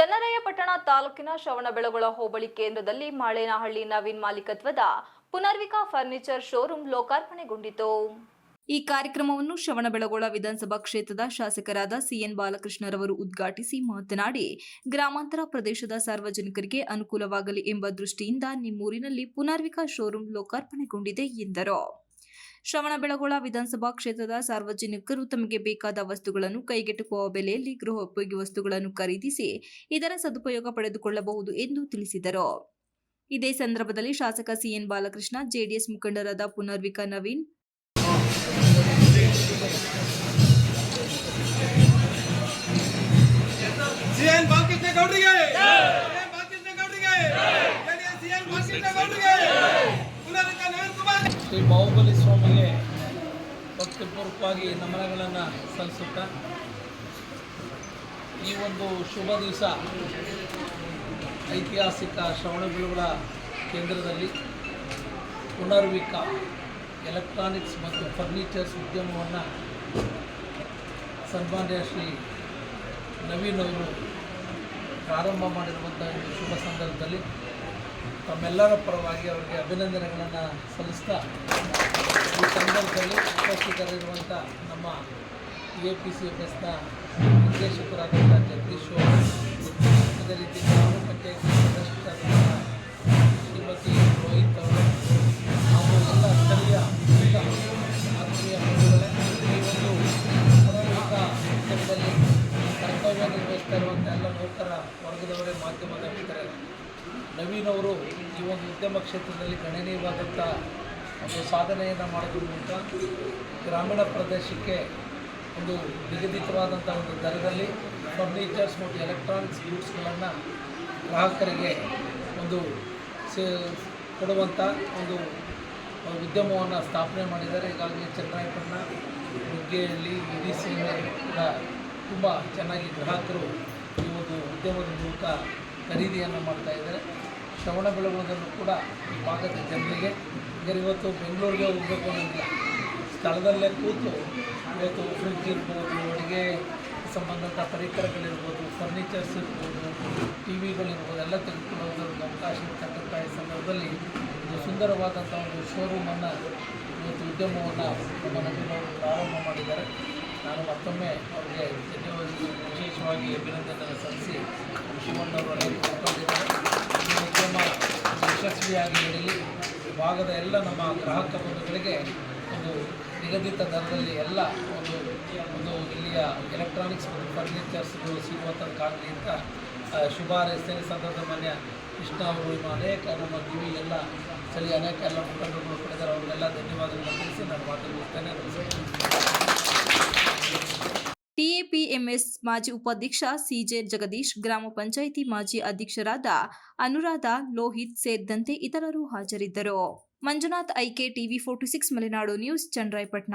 ತಾಲೂಕಿನ ಶ್ರವಣಬೆಳಗೊಳ ಹೋಬಳಿ ಕೇಂದ್ರದಲ್ಲಿ ಮಾಳೇನಹಳ್ಳಿ ನವೀನ್ ಮಾಲೀಕತ್ವದ ಪುನರ್ವಿಕಾ ಫರ್ನಿಚರ್ ಶೋರೂಂ ಲೋಕಾರ್ಪಣೆಗೊಂಡಿತು. ಈ ಕಾರ್ಯಕ್ರಮವನ್ನು ಶ್ರವಣಬೆಳಗೊಳ ವಿಧಾನಸಭಾ ಕ್ಷೇತ್ರದ ಶಾಸಕರಾದ ಸಿಎನ್ ಬಾಲಕೃಷ್ಣರವರು ಉದ್ಘಾಟಿಸಿ ಮಾತನಾಡಿ, ಗ್ರಾಮಾಂತರ ಪ್ರದೇಶದ ಸಾರ್ವಜನಿಕರಿಗೆ ಅನುಕೂಲವಾಗಲಿ ಎಂಬ ದೃಷ್ಟಿಯಿಂದ ನಿಮ್ಮೂರಿನಲ್ಲಿ ಪುನರ್ವಿಕಾ ಶೋರೂಂ ಲೋಕಾರ್ಪಣೆಗೊಂಡಿದೆ ಎಂದರು. ಶ್ರವಣಬೆಳಗೊಳ ವಿಧಾನಸಭಾ ಕ್ಷೇತ್ರದ ಸಾರ್ವಜನಿಕರು ತಮಗೆ ಬೇಕಾದ ವಸ್ತುಗಳನ್ನು ಕೈಗೆಟುಕುವ ಬೆಲೆಯಲ್ಲಿ ಗೃಹೋಪಯೋಗಿ ವಸ್ತುಗಳನ್ನು ಖರೀದಿಸಿ ಇದರ ಸದುಪಯೋಗ ಪಡೆದುಕೊಳ್ಳಬಹುದು ಎಂದು ತಿಳಿಸಿದರು. ಇದೇ ಸಂದರ್ಭದಲ್ಲಿ ಶಾಸಕ ಸಿಎನ್ ಬಾಲಕೃಷ್ಣ, ಜೆಡಿಎಸ್ ಮುಖಂಡರಾದ ಪುನರ್ವಿಕಾ ನವೀನ್, ಸಿಎನ್ ಗೌಡ್ರಿಗೆ! ಸಿಎನ್ ಗೌಡ್ರಿಗೆ! ಸಿಎನ್ ಗೌಡ್ರಿಗೆ! ಶ್ರೀ ಬಾಹುಬಲಿ ಸ್ವಾಮಿಗೆ ಭಕ್ತಿಪೂರ್ವಕವಾಗಿ ನಮನಗಳನ್ನು ಸಲ್ಲಿಸುತ್ತಾ ಈ ಒಂದು ಶುಭ ದಿವಸ ಐತಿಹಾಸಿಕ ಶ್ರವಣಬೆಳಗೊಳ ಕೇಂದ್ರದಲ್ಲಿ ಪುನರ್ವಿಕ ಎಲೆಕ್ಟ್ರಾನಿಕ್ಸ್ ಮತ್ತು ಫರ್ನಿಚರ್ಸ್ ಉದ್ಯಮವನ್ನು ಸನ್ಮಾನ್ಯ ಶ್ರೀ ನವೀನ್ ಅವರು ಪ್ರಾರಂಭ ಮಾಡಿರುವಂಥ ಒಂದು ಶುಭ ಸಂದರ್ಭದಲ್ಲಿ ತಮ್ಮೆಲ್ಲರ ಪರವಾಗಿ ಅವರಿಗೆ ಅಭಿನಂದನೆಗಳನ್ನು ಸಲ್ಲಿಸ್ತಾ ಈ ಸಂದರ್ಭದಲ್ಲಿ ಉಪಸ್ಥಿತರಿರುವಂಥ ನಮ್ಮ ಎ ಪಿ ಸಿ ಎಫ್ ಎಸ್ನ ನಿರ್ದೇಶಕರಾದಂಥ ಜಗದೀಶ್ ಅದೇ ರೀತಿ ಗ್ರಾಮ ಶ್ರೀಮತಿ ರೋಹಿತ್ ಅವರು ಹಾಗೂ ಎಲ್ಲ ಸ್ಥಳೀಯ ಆತ್ಮೀಯ ಒಂದು ಕರ್ತವ್ಯ ನಿರ್ವಹಿಸ್ತಾ ಇರುವಂಥ ಎಲ್ಲ ನೌಕರ ವರ್ಗದವರೇ ಮಾಧ್ಯಮದ ಮಿತ್ರರೇ ನವೀನ್ ಅವರು ಈ ಒಂದು ಉದ್ಯಮ ಕ್ಷೇತ್ರದಲ್ಲಿ ಗಣನೀಯವಾದಂಥ ಒಂದು ಸಾಧನೆಯನ್ನು ಮಾಡೋದ್ರ ಮೂಲಕ ಗ್ರಾಮೀಣ ಪ್ರದೇಶಕ್ಕೆ ಒಂದು ನಿಗದಿತವಾದಂಥ ಒಂದು ದರದಲ್ಲಿ ಫರ್ನಿಚರ್ಸ್ ಮತ್ತು ಎಲೆಕ್ಟ್ರಾನಿಕ್ಸ್ ಗೂಡ್ಸ್ಗಳನ್ನು ಗ್ರಾಹಕರಿಗೆ ಒಂದು ಸೇ ಕೊಡುವಂಥ ಒಂದು ಉದ್ಯಮವನ್ನು ಸ್ಥಾಪನೆ ಮಾಡಿದ್ದಾರೆ. ಈಗಾಗಲೇ ಚನ್ನರಾಯಪಟ್ಟಣ ಇಡೀ ಸಿಂಗ್ ಕೂಡ ತುಂಬ ಚೆನ್ನಾಗಿ ಗ್ರಾಹಕರು ಈ ಒಂದು ಉದ್ಯಮದ ಮೂಲಕ ಖರೀದಿಯನ್ನು ಮಾಡ್ತಾ ಇದ್ದಾರೆ. ಶ್ರವಣಬೆಳಗೊಳದಲ್ಲೂ ಕೂಡ ಈ ಭಾಗದ ಜನರಿಗೆ. ಈಗ ಇವತ್ತು ಬೆಂಗಳೂರಿಗೆ ಹೋಗಬೇಕು ಅನ್ನೋದಿಲ್ಲ. ಸ್ಥಳದಲ್ಲೇ ಕೂತು ಇವತ್ತು ಫ್ರಿಡ್ಜ್ ಇರ್ಬೋದು, ಅಡುಗೆ ಸಂಬಂಧಪಟ್ಟ ಪರಿಕರಗಳಿರ್ಬೋದು ಫರ್ನಿಚರ್ಸ್ ಇರ್ಬೋದು ಟಿ ವಿಗಳಿರ್ಬೋದು ಎಲ್ಲ ತೆಗೆದುಕೊಳ್ಳೋದ್ರ ಒಂದು ಅವಕಾಶ ಇರ್ತಕ್ಕಂಥ ಈ ಸಂದರ್ಭದಲ್ಲಿ ಒಂದು ಸುಂದರವಾದಂಥ ಒಂದು ಶೋರೂಮನ್ನು ಇವತ್ತು ಉದ್ಯಮವನ್ನು ನಮ್ಮ ಪ್ರಾರಂಭ ಮಾಡಿದ್ದಾರೆ. ನಾನು ಮತ್ತೊಮ್ಮೆ ಅವರಿಗೆ ವಿಶೇಷವಾಗಿ ಅಭಿನಂದನೆ ಸಲ್ಲಿಸಿ ಶಿವಣ್ಣವರು ಅನೇಕ ಮುಖಂಡರಿದ್ದಾರೆ ಈ ಉದ್ಯಮ ಯಶಸ್ವಿಯಾಗಿ ನಡೆಯಲಿ ಭಾಗದ ಎಲ್ಲ ನಮ್ಮ ಗ್ರಾಹಕ ಬಂಧುಗಳಿಗೆ ಒಂದು ನಿಗದಿತ ದರದಲ್ಲಿ ಎಲ್ಲ ಒಂದು ಒಂದು ಇಲ್ಲಿಯ ಎಲೆಕ್ಟ್ರಾನಿಕ್ಸ್ ಮತ್ತು ಫರ್ನಿಚರ್ಸ್ಗಳು ಸಿಗುವಂಥದ್ದಾಗಲಿ ಅಂತ ಶುಭ ಹಾರೈಸ್ತೇನೆ ಸಂದರ್ಭ ಮಾನ್ಯ ಕೃಷ್ಣ ಅವರು ಅನೇಕ ನಮ್ಮ ಕಿವಿ ಎಲ್ಲ ಸರಿ ಅನೇಕ ಎಲ್ಲ ಮುಖಂಡರುಗಳು ಪಡೆದರೆ ಅವರಿಗೆಲ್ಲ ಧನ್ಯವಾದಗಳನ್ನು ತಿಳಿಸಿ ನಾನು ಮಾತನಾಡುತ್ತೇನೆ ನಮಸ್ಕಾರ. ಟಿಎಪಿಎಂಎಸ್ ಮಾಜಿ ಉಪಾಧ್ಯಕ್ಷ ಸಿಜೆ ಜಗದೀಶ್, ಗ್ರಾಮ ಪಂಚಾಯಿತಿ ಮಾಜಿ ಅಧ್ಯಕ್ಷರಾದ ಅನುರಾಧ ಲೋಹಿತ್ ಸೇರಿದಂತೆ ಇತರರು ಹಾಜರಿದ್ದರು. Manjunath, IK TV forty six, Malenadu news, Channarayapatna.